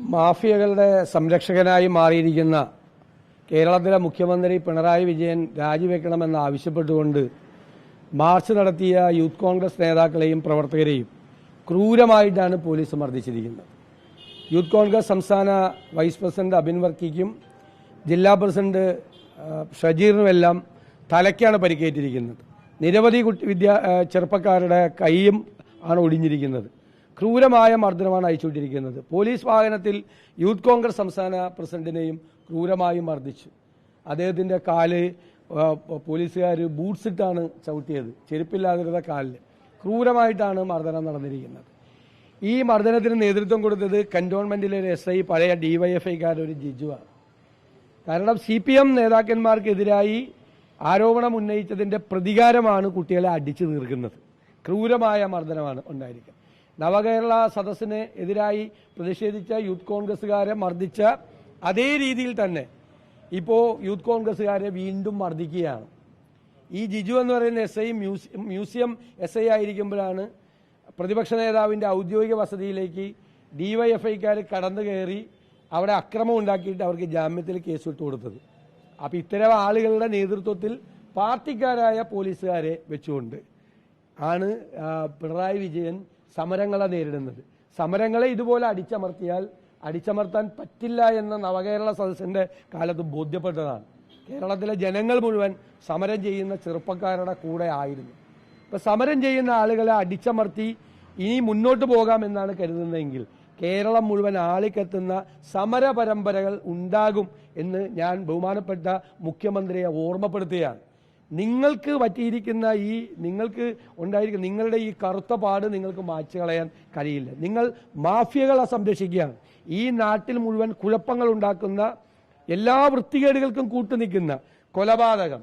മാഫിയകളുടെ സംരക്ഷകനായി മാറിയിരിക്കുന്ന കേരളത്തിലെ മുഖ്യമന്ത്രി പിണറായി വിജയൻ രാജിവെക്കണമെന്ന് ആവശ്യപ്പെട്ടുകൊണ്ട് മാർച്ച് നടത്തിയ യൂത്ത് കോൺഗ്രസ് നേതാക്കളെയും പ്രവർത്തകരെയും ക്രൂരമായിട്ടാണ് പോലീസ് മർദ്ദിച്ചിരിക്കുന്നത്. യൂത്ത് കോൺഗ്രസ് സംസ്ഥാന വൈസ് പ്രസിഡന്റ് അബിൻ വർക്കിക്കും ജില്ലാ പ്രസിഡന്റ് ഷജീറിനുമെല്ലാം തലയ്ക്കാണ് പരിക്കേറ്റിരിക്കുന്നത്. നിരവധി കുട്ടി വിദ്യാ ചെറുപ്പക്കാരുടെ കൈയും ആണ് ഒടിഞ്ഞിരിക്കുന്നത്. ക്രൂരമായ മർദ്ദനമാണ് അയച്ചുകൊണ്ടിരിക്കുന്നത്. പോലീസ് വാഹനത്തിൽ യൂത്ത് കോൺഗ്രസ് സംസ്ഥാന പ്രസിഡന്റിനെയും ക്രൂരമായി മർദ്ദിച്ചു. അദ്ദേഹത്തിന്റെ കാൽ പോലീസുകാർ ബൂട്ട്സ് ഇട്ടാണ് ചവിട്ടിയത്. ചെരുപ്പില്ലാതിരുന്ന കാലിൽ ക്രൂരമായിട്ടാണ് മർദ്ദനം നടന്നിരിക്കുന്നത്. ഈ മർദ്ദനത്തിന് നേതൃത്വം കൊടുത്തത് കന്റോൺമെന്റിലെ ഒരു എസ് ഐ പഴയ ഡിവൈഎഫ്ഐക്കാരൻ ഒരു ജിജുവാണ്. കാരണം സി പി എം നേതാക്കന്മാർക്കെതിരായി ആരോപണം ഉന്നയിച്ചതിന്റെ പ്രതികാരമാണ് കുട്ടികളെ അടിച്ചു തീർക്കുന്നത്. ക്രൂരമായ മർദ്ദനമാണ് ഉണ്ടായിരിക്കുക നവകേരള സദസ്സിന് എതിരായി പ്രതിഷേധിച്ച യൂത്ത് കോൺഗ്രസ്സുകാരെ മർദ്ദിച്ച അതേ രീതിയിൽ തന്നെ ഇപ്പോൾ യൂത്ത് കോൺഗ്രസ്സുകാരെ വീണ്ടും മർദ്ദിക്കുകയാണ്. ഈ ജിജു എന്ന് പറയുന്ന S I museum S I ആയിരിക്കുമ്പോഴാണ് പ്രതിപക്ഷ നേതാവിന്റെ ഔദ്യോഗിക വസതിയിലേക്ക് ഡിവൈഎഫ്ഐക്കാർ കടന്നു കയറി അവിടെ അക്രമം ഉണ്ടാക്കിയിട്ട് അവർക്ക് ജാമ്യത്തിൽ കേസ് വിട്ടു കൊടുത്തത്. അപ്പോൾ ഇത്തരം ആളുകളുടെ നേതൃത്വത്തിൽ പാർട്ടിക്കാരായ പോലീസുകാരെ വെച്ചുകൊണ്ട് ആണ് പിണറായി വിജയൻ സമരങ്ങളെ നേരിടുന്നത്. സമരങ്ങളെ ഇതുപോലെ അടിച്ചമർത്തിയാൽ അടിച്ചമർത്താൻ പറ്റില്ല എന്ന നവകേരള സദസ്സിന്റെ കാലത്ത് ബോധ്യപ്പെട്ടതാണ്. കേരളത്തിലെ ജനങ്ങൾ മുഴുവൻ സമരം ചെയ്യുന്ന ചെറുപ്പക്കാരുടെ കൂടെ ആയിരുന്നു. ഇപ്പൊ സമരം ചെയ്യുന്ന ആളുകളെ അടിച്ചമർത്തി ഇനി മുന്നോട്ട് പോകാമെന്നാണ് കരുതുന്നതെങ്കിൽ കേരളം മുഴുവൻ ആളിക്കെത്തുന്ന സമര പരമ്പരകൾ ഉണ്ടാകും എന്ന് ഞാൻ ബഹുമാനപ്പെട്ട മുഖ്യമന്ത്രിയെ ഓർമ്മപ്പെടുത്തുകയാണ്. നിങ്ങൾക്ക് പറ്റിയിരിക്കുന്ന ഈ നിങ്ങൾക്ക് ഉണ്ടായിരിക്കുന്ന നിങ്ങളുടെ ഈ കറുത്ത പാട് നിങ്ങൾക്ക് മായ്ച്ചു കളയാൻ കഴിയില്ല. നിങ്ങൾ മാഫിയകളെ സംരക്ഷിക്കുകയാണ്. ഈ നാട്ടിൽ മുഴുവൻ കുഴപ്പങ്ങൾ ഉണ്ടാക്കുന്ന എല്ലാ വൃത്തികേടുകൾക്കും കൂട്ടുനിൽക്കുന്ന കൊലപാതകം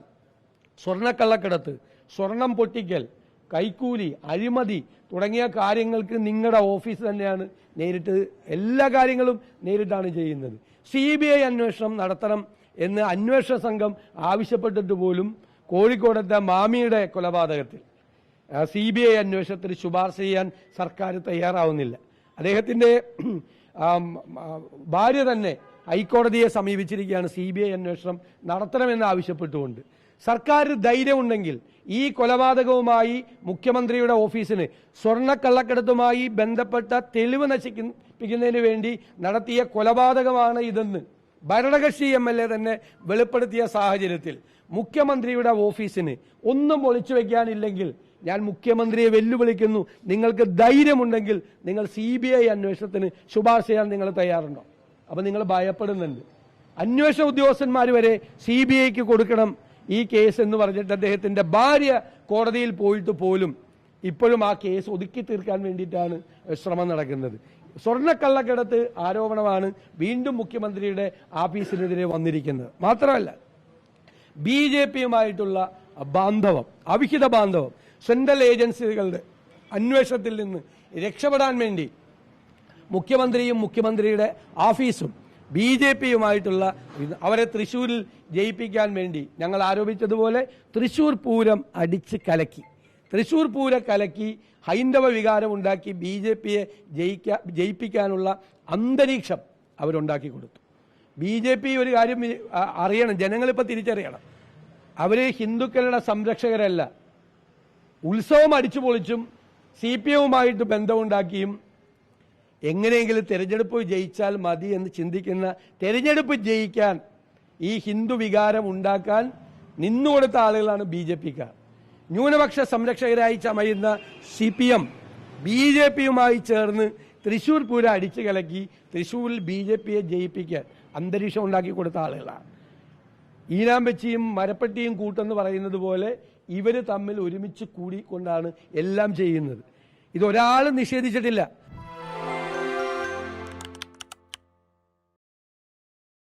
സ്വർണക്കള്ളക്കടത്ത് സ്വർണം പൊട്ടിക്കൽ കൈക്കൂലി അഴിമതി തുടങ്ങിയ കാര്യങ്ങൾക്ക് നിങ്ങളുടെ ഓഫീസ് തന്നെയാണ് നേരിട്ട് എല്ലാ കാര്യങ്ങളും നേരിട്ടാണ് ചെയ്യുന്നത്. സി ബി ഐ അന്വേഷണം നടത്തണം എന്ന് അന്വേഷണ സംഘം ആവശ്യപ്പെട്ടിട്ട് പോലും കോഴിക്കോടത്തെ മാമിയുടെ കൊലപാതകത്തിൽ? സി ബി ഐ അന്വേഷണത്തിന് ശുപാർശ ചെയ്യാൻ സർക്കാർ തയ്യാറാവുന്നില്ല. അദ്ദേഹത്തിന്റെ ഭാര്യ തന്നെ ഹൈക്കോടതിയെ സമീപിച്ചിരിക്കുകയാണ് സി ബി ഐ അന്വേഷണം നടത്തണമെന്ന് ആവശ്യപ്പെട്ടുകൊണ്ട്. സർക്കാർ ധൈര്യമുണ്ടെങ്കിൽ ഈ കൊലപാതകവുമായി മുഖ്യമന്ത്രിയുടെ ഓഫീസിന് സ്വർണക്കള്ളക്കടത്തുമായി ബന്ധപ്പെട്ട തെളിവ് നശിപ്പിക്കുന്നതിന് വേണ്ടി നടത്തിയ കൊലപാതകമാണ് ഇതെന്ന് ഭരണകക്ഷി എം എൽ എ തന്നെ വെളിപ്പെടുത്തിയ സാഹചര്യത്തിൽ മുഖ്യമന്ത്രിയുടെ ഓഫീസിന് ഒന്നും ഒളിച്ചു വെക്കാനില്ലെങ്കിൽ ഞാൻ മുഖ്യമന്ത്രിയെ വെല്ലുവിളിക്കുന്നു. നിങ്ങൾക്ക് ധൈര്യമുണ്ടെങ്കിൽ നിങ്ങൾ സി ബി ഐ അന്വേഷണത്തിന് ശുപാർശ ചെയ്യാൻ നിങ്ങൾ തയ്യാറുണ്ടോ? അപ്പൊ നിങ്ങൾ ഭയപ്പെടുന്നുണ്ട്. അന്വേഷണ ഉദ്യോഗസ്ഥന്മാർ വരെ സി ബി ഐക്ക് കൊടുക്കണം ഈ കേസ് എന്ന് പറഞ്ഞിട്ട് അദ്ദേഹത്തിന്റെ ഭാര്യ കോടതിയിൽ പോയിട്ട് പോലും ഇപ്പോഴും ആ കേസ് ഒതുക്കി തീർക്കാൻ വേണ്ടിയിട്ടാണ് ശ്രമം നടക്കുന്നത്. സ്വർണക്കള്ളക്കടത്ത് ആരോപണമാണ് വീണ്ടും മുഖ്യമന്ത്രിയുടെ ആഫീസിനെതിരെ വന്നിരിക്കുന്നത്. മാത്രമല്ല ബി ജെ പിയുമായിട്ടുള്ള ബാന്ധവം അവിഹിത ബാന്ധവം സെൻട്രൽ ഏജൻസികളുടെ അന്വേഷണത്തിൽ നിന്ന് രക്ഷപ്പെടാൻ വേണ്ടി മുഖ്യമന്ത്രിയും മുഖ്യമന്ത്രിയുടെ ഓഫീസും ബി ജെ പിയുമായിട്ടുള്ള അവരെ തൃശ്ശൂരിൽ ജയിപ്പിക്കാൻ വേണ്ടി ഞങ്ങൾ ആരോപിച്ചതുപോലെ തൃശ്ശൂർ പൂരം അടിച്ച് കലക്കി. തൃശ്ശൂർ പൂര കലക്കി ഹൈന്ദവ വികാരം ഉണ്ടാക്കി ബി ജെ പിയെ ജയിക്കാ ജയിപ്പിക്കാനുള്ള അന്തരീക്ഷം അവരുണ്ടാക്കി കൊടുത്തു. ബി ജെ പി ഒരു കാര്യം അറിയണം ജനങ്ങളിപ്പോൾ തിരിച്ചറിയണം. അവർ ഹിന്ദുക്കളുടെ സംരക്ഷകരല്ല. ഉത്സവം അടിച്ചു പൊളിച്ചും സി പി എമ്മുമായിട്ട് ബന്ധമുണ്ടാക്കിയും എങ്ങനെയെങ്കിലും തിരഞ്ഞെടുപ്പ് ജയിച്ചാൽ മതി എന്ന് ചിന്തിക്കുന്ന തിരഞ്ഞെടുപ്പ് ജയിക്കാൻ ഈ ഹിന്ദു വികാരം ഉണ്ടാക്കാൻ നിന്നുകൊടുത്ത ആളുകളാണ് ബി ജെ പിക്കാർ. ന്യൂനപക്ഷ സംരക്ഷകരായി ചമയുന്ന C P M B J പിയുമായി ചേർന്ന് തൃശൂർ പൂര അടിച്ചു കലക്കി തൃശൂരിൽ ബി ജെ പിയെ ജയിപ്പിക്കാൻ അന്തരീക്ഷം ഉണ്ടാക്കി കൊടുത്ത ആളുകളാണ്. ഈനാമ്പച്ചിയും മരപ്പട്ടിയും കൂട്ടെന്ന് പറയുന്നത് പോലെ ഇവർ തമ്മിൽ ഒരുമിച്ച് കൂടിക്കൊണ്ടാണ് എല്ലാം ചെയ്യുന്നത്. ഇതൊരാളും നിഷേധിച്ചിട്ടില്ല.